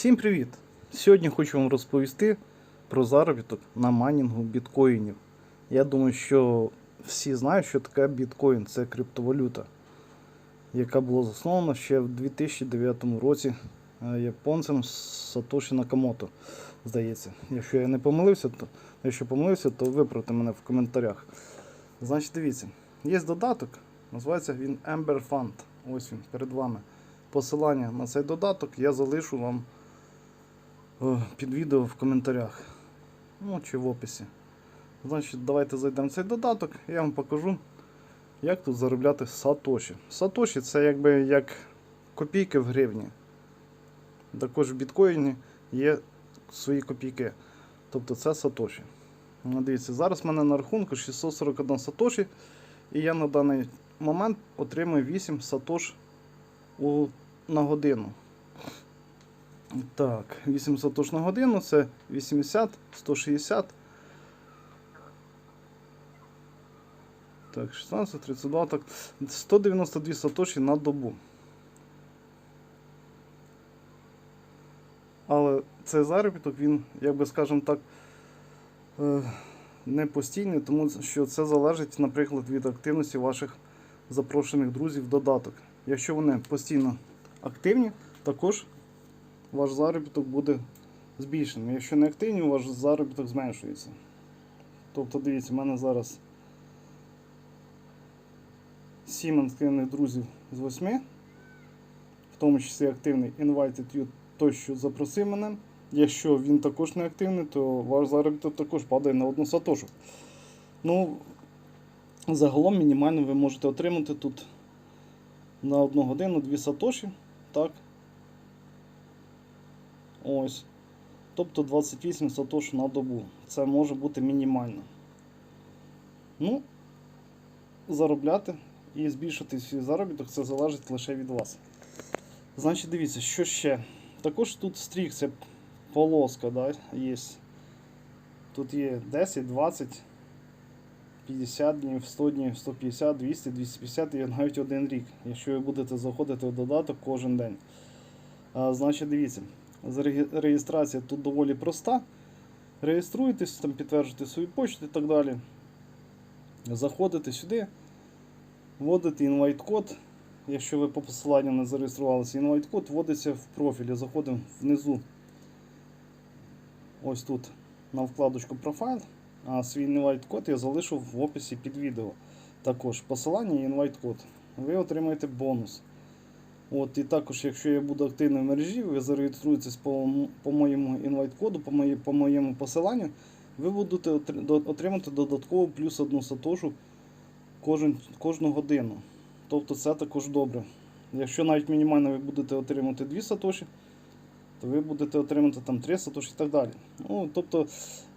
Всім привіт! Сьогодні хочу вам розповісти про заробіток на майнінгу біткоїнів. Я думаю, що всі знають, що таке біткоін це криптовалюта, яка була заснована ще в 2009 році е, японцем Сатоші Накамото. Здається. Якщо я не помилився, то якщо помилився, то виправте мене в коментарях. Значить, дивіться, є додаток, називається він Ember Fund. Ось він перед вами. Посилання на цей додаток я залишу вам під відео в коментарях. Ну чи в описі. Значить, давайте зайдемо в цей додаток я вам покажу, як тут заробляти сатоші. Сатоші це якби як копійки в гривні. Також в біткоїні є свої копійки. Тобто це сатоші. Ну, Дивіться, зараз в мене на рахунку 641 сатоші, і я на даний момент отримую 8 сатош у, на годину. Так, 8 сатош на годину це 80, 160. Так, 16, 32, так. 192 сатоші на добу. Але цей заробіток, він, як би скажемо так, е, не постійний, тому що це залежить, наприклад, від активності ваших запрошених друзів в додаток. Якщо вони постійно активні, також ваш заробіток буде збільшений. Якщо не активні, ваш заробіток зменшується. Тобто, дивіться, в мене зараз 7 активних друзів з 8, в тому числі активний Invited You, той, що запросив мене. Якщо він також не активний, то ваш заробіток також падає на одну сатошу. Ну, загалом мінімально ви можете отримати тут на одну годину 2 сатоші. Так. Ось. Тобто 28 сатош на добу. Це може бути мінімально. Ну, заробляти і збільшити свій заробіток це залежить лише від вас. Значить, дивіться, що ще. Також тут стрік, це полоска, да, є. Тут є 10, 20, 50 днів, 100 днів, 150, 200, 250 і навіть один рік, якщо ви будете заходити в додаток кожен день. А, Значить, дивіться, реєстрація тут доволі проста. Реєструєтесь, там підтверджуєте свою почту і так далі. Заходите сюди, вводите інвайт-код. Якщо ви по посиланню не зареєструвалися, інвайт-код вводиться в профілі. Заходимо внизу. Ось тут на вкладочку профайл. А свій інвайт-код я залишу в описі під відео. Також посилання і інвайт-код. Ви отримаєте бонус. От, І також, якщо я буду активним в мережі, ви зареєструєтесь по, по моєму інвайт-коду, по, моє, по моєму посиланню, ви будете отримати додатково плюс одну сатошу кожен, кожну годину. Тобто це також добре. Якщо навіть мінімально ви будете отримати 2 сатоші, то ви будете отримати там 3 сатоші і так далі. Ну, тобто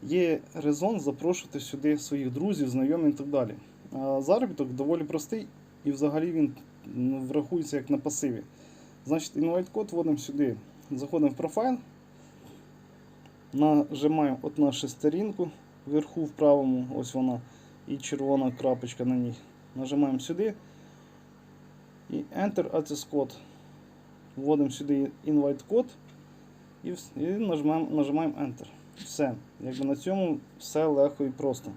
є резон запрошувати сюди своїх друзів, знайомих і так далі. А заробіток доволі простий і взагалі він врахується як на пасиві. Значить, інвайт-код вводимо сюди, заходимо в профайл, нажимаємо от на шестерінку вверху в правому, ось вона, і червона крапочка на ній. Нажимаємо сюди і Enter Access код. Вводимо сюди invite-код і, і нажимаємо, нажимаємо Enter. Все. Якби на цьому все легко і просто.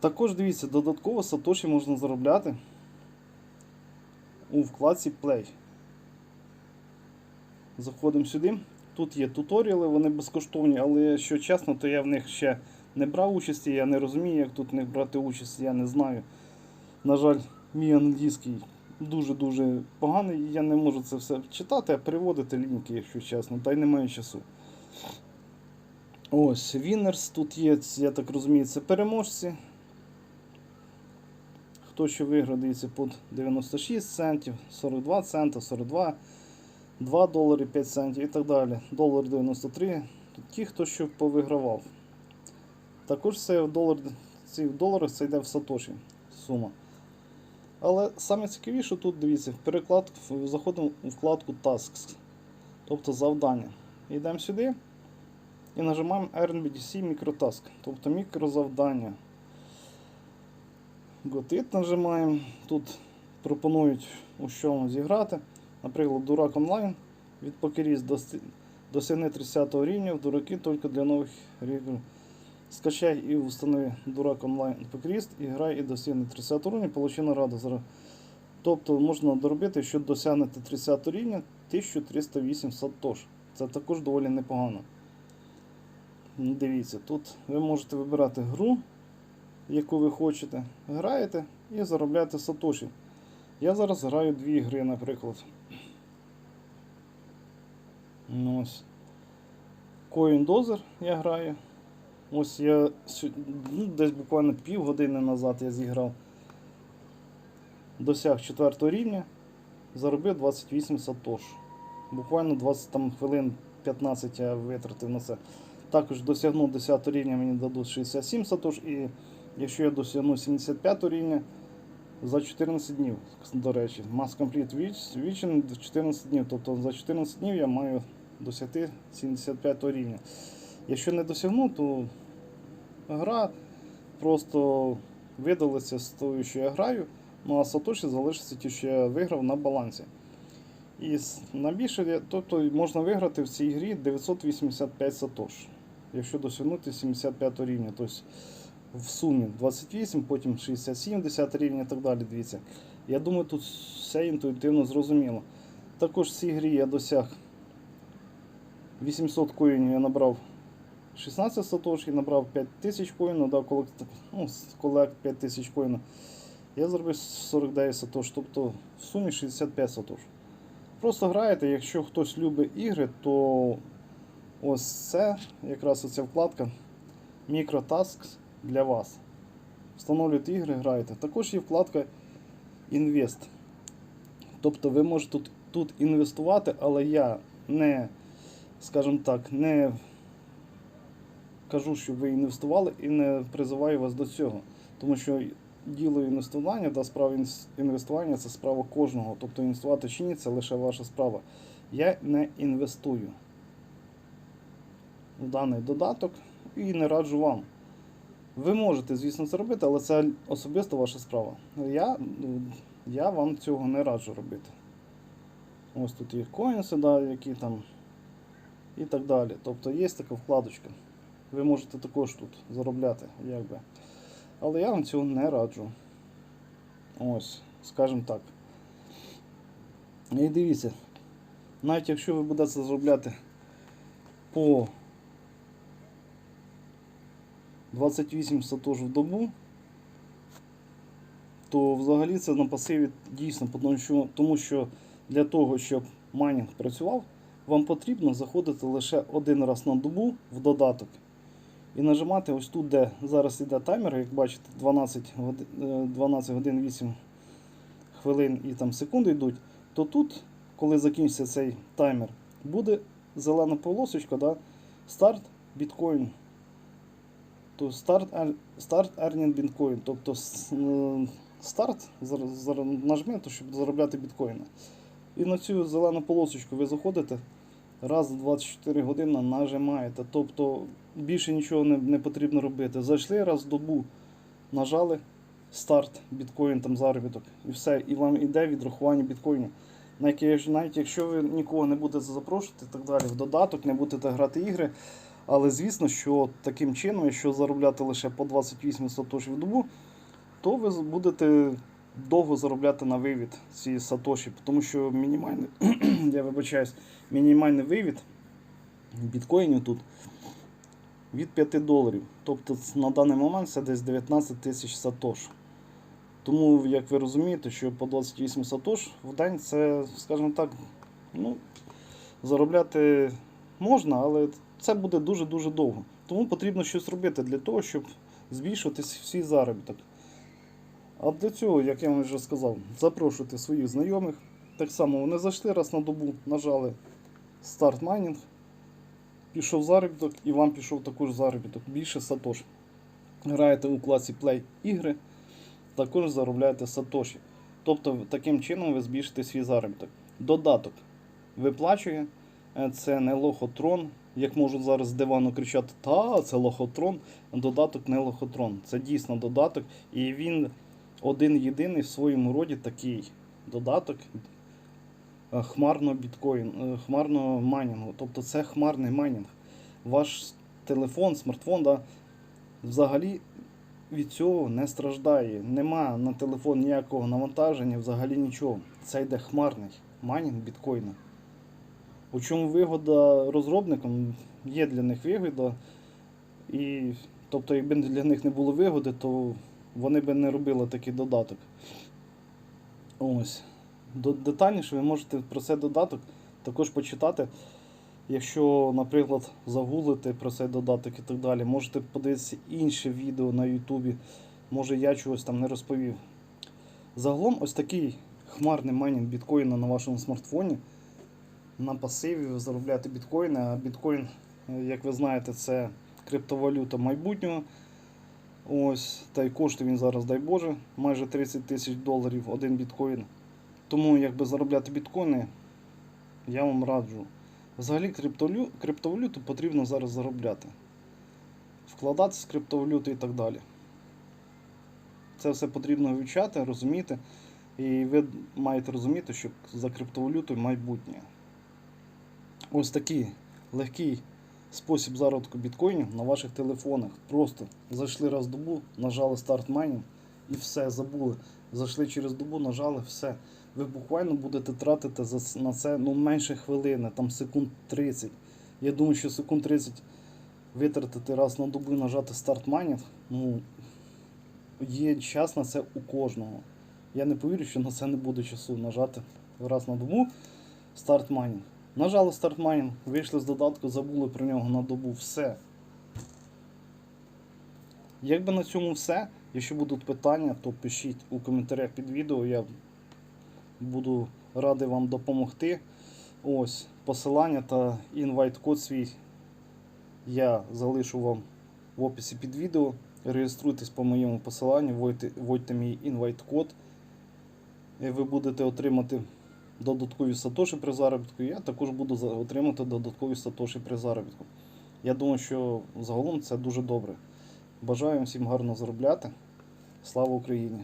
Також дивіться, додатково сатоші можна заробляти у вкладці Play. Заходимо сюди. Тут є туторіали, вони безкоштовні, але що чесно, то я в них ще не брав участі, я не розумію, як тут них брати участь, я не знаю. На жаль, мій англійський дуже-дуже поганий, я не можу це все читати, а переводити ліньки, якщо чесно, та й не маю часу. Ось, Winners тут є, я так розумію, це переможці. Хто що виграв, дивіться, під 96 центів, 42 цента, 42, 2 долари 5 центів і так далі. Долар 93. Ті, хто що повигравав. Також це в, долар, ці в доларах це йде в сатоші сума. Але саме цікавіше тут, дивіться, в переклад заходимо у вкладку Tasks, тобто завдання. Йдемо сюди і нажимаємо Earn BTC Microtask, тобто мікрозавдання. Готит нажимаємо. Тут пропонують у що зіграти. Наприклад, Дурак онлайн. від покеріст досягни 30 рівня, в дураки тільки для нових рівнів. Скачай і установи дурак онлайн покеріст, і грай і досягни 30 рівня, получи награду. Зараз. Тобто можна доробити, що досягнете 30 рівня 1308 сатош. Це також доволі непогано. Дивіться, тут ви можете вибирати гру, яку ви хочете. Граєте і заробляєте сатоші. Я зараз граю дві гри, наприклад. Ну, ось. Coin Dozer я граю. Ось я ну, десь буквально пів години назад я зіграв. Досяг 4 рівня, заробив 28 сатош. Буквально 20 там, хвилин 15 я витратив на це. Також досягну 10 рівня, мені дадуть 67 сатош. І якщо я досягну 75 рівня, за 14 днів, до речі, Mass Complete Reaching 14 днів. Тобто за 14 днів я маю досягти 75 рівня. Якщо не досягну, то гра просто видалиться з того, що я граю, ну а Сатоші залишиться ті, що я виграв на балансі. І найбільше, тобто можна виграти в цій грі 985 Сатош, якщо досягнути 75 рівня. Тобто в сумі 28, потім 67 10 рівня і так далі. Дивіться. Я думаю, тут все інтуїтивно зрозуміло. Також в цій грі я досяг 800 коїнів я набрав 16 сатошів, набрав 5000 коїнів, дав колект, ну, колект 5000 коїнів. Я зробив 49 сатош, тобто в сумі 65 сатош. Просто граєте, якщо хтось любить ігри, то ось це якраз оця вкладка Microtasks для вас. Встановлюєте ігри, граєте. Також є вкладка Інвест. Тобто ви можете тут, тут інвестувати, але я не, скажімо так, не кажу, щоб ви інвестували і не призиваю вас до цього. Тому що діло інвестування та справа інвестування це справа кожного. Тобто інвестувати чи ні, це лише ваша справа. Я не інвестую в даний додаток і не раджу вам. Ви можете, звісно, це робити, але це особисто ваша справа. Я, я вам цього не раджу робити. Ось тут є коїнси, да, які там і так далі. Тобто є така вкладочка. Ви можете також тут заробляти, якби. Але я вам цього не раджу. Ось, скажімо так. І дивіться, навіть якщо ви будете заробляти по 28 сатош в добу, то взагалі це на пасиві дійсно, тому що, для того, щоб майнінг працював, вам потрібно заходити лише один раз на добу в додаток і нажимати ось тут, де зараз йде таймер, як бачите, 12 годин, е, 12 годин 8 хвилин і там секунди йдуть, то тут, коли закінчиться цей таймер, буде зелена полосочка, да, старт біткоін. То старт, ар- старт earning біткоін. Тобто старт зар- щоб заробляти біткоїни. І на цю зелену полосочку ви заходите, раз в 24 години нажимаєте. Тобто більше нічого не, не потрібно робити. Зайшли раз в добу, нажали старт, біткоін, там заробіток, і все, і вам іде відрахування біткоїнів. Навіть якщо ви нікого не будете запрошувати і так далі, в додаток, не будете грати ігри. Але звісно, що таким чином, якщо заробляти лише по 28 сатошів в добу, то ви будете довго заробляти на вивід ці сатоші, тому що мінімальний, я вибачаюсь, мінімальний вивід біткоїнів тут від 5 доларів. Тобто на даний момент це десь 19 тисяч сатош. Тому, як ви розумієте, що по 28 сатош в день це, скажімо так, ну, заробляти можна, але це буде дуже-дуже довго. Тому потрібно щось робити для того, щоб збільшувати свій заробіток. А для цього, як я вам вже сказав, запрошуйте своїх знайомих. Так само вони зайшли раз на добу, нажали старт майнінг, пішов заробіток і вам пішов також заробіток. Більше сатош. Граєте у класі Play ігри, також заробляєте сатоші. Тобто таким чином ви збільшите свій заробіток. Додаток виплачує. Е, Це не лохотрон. Як можуть зараз з дивану кричати, та це лохотрон. Додаток не лохотрон. Це дійсно додаток, і він один єдиний в своєму роді такий додаток. е, хмарного біткоін, е, хмарного майнінгу. Тобто це хмарний майнінг. Ваш телефон, смартфон, да, взагалі від цього не страждає. Нема на телефон ніякого навантаження, взагалі нічого. Це йде хмарний майнінг біткоїна. У чому вигода розробникам? Є для них вигода. І, тобто, якби для них не було вигоди, то вони би не робили такий додаток. Ось. Детальніше ви можете про цей додаток також почитати. Якщо, наприклад, загуглити про цей додаток і так далі, можете подивитися інше відео на Ютубі. Може я чогось там не розповів. Загалом, ось такий хмарний майнінг біткоїна на вашому смартфоні. На пасиві ви заробляєте біткоїни, а біткоін, е, як ви знаєте, це криптовалюта майбутнього. Ось, та й коштує він зараз, дай Боже, майже 30 тисяч доларів один біткоін. Тому якби заробляти біткоїни, я вам раджу. Взагалі криптовалю... криптовалюту потрібно зараз заробляти. Вкладатися в криптовалюту і так далі. Це все потрібно вивчати, розуміти. І ви маєте розуміти, що за криптовалютою майбутнє. Ось такий легкий спосіб заробітку біткоїнів на ваших телефонах. Просто зайшли раз в добу, нажали старт майнінг і все, забули. Зайшли через добу, нажали, все. Ви буквально будете тратити на це ну, менше хвилини, там секунд 30. Я думаю, що секунд 30 витратити раз на добу і нажати старт майнінг, ну, є час на це у кожного. Я не повірю, що на це не буде часу нажати раз на добу старт майнінг. Нажали старт майнінг, вийшли з додатку, забули про нього на добу. Все. Якби на цьому все. Якщо будуть питання, то пишіть у коментарях під відео. Я буду радий вам допомогти. Ось посилання та інвайт-код свій я залишу вам в описі під відео. Реєструйтесь по моєму посиланню, вводьте, вводьте мій інвайт-код. І ви будете отримати додаткові сатоші при заробітку. Я також буду отримати додаткові сатоші при заробітку. Я думаю, що загалом це дуже добре. Бажаю всім гарно заробляти. Слава Україні!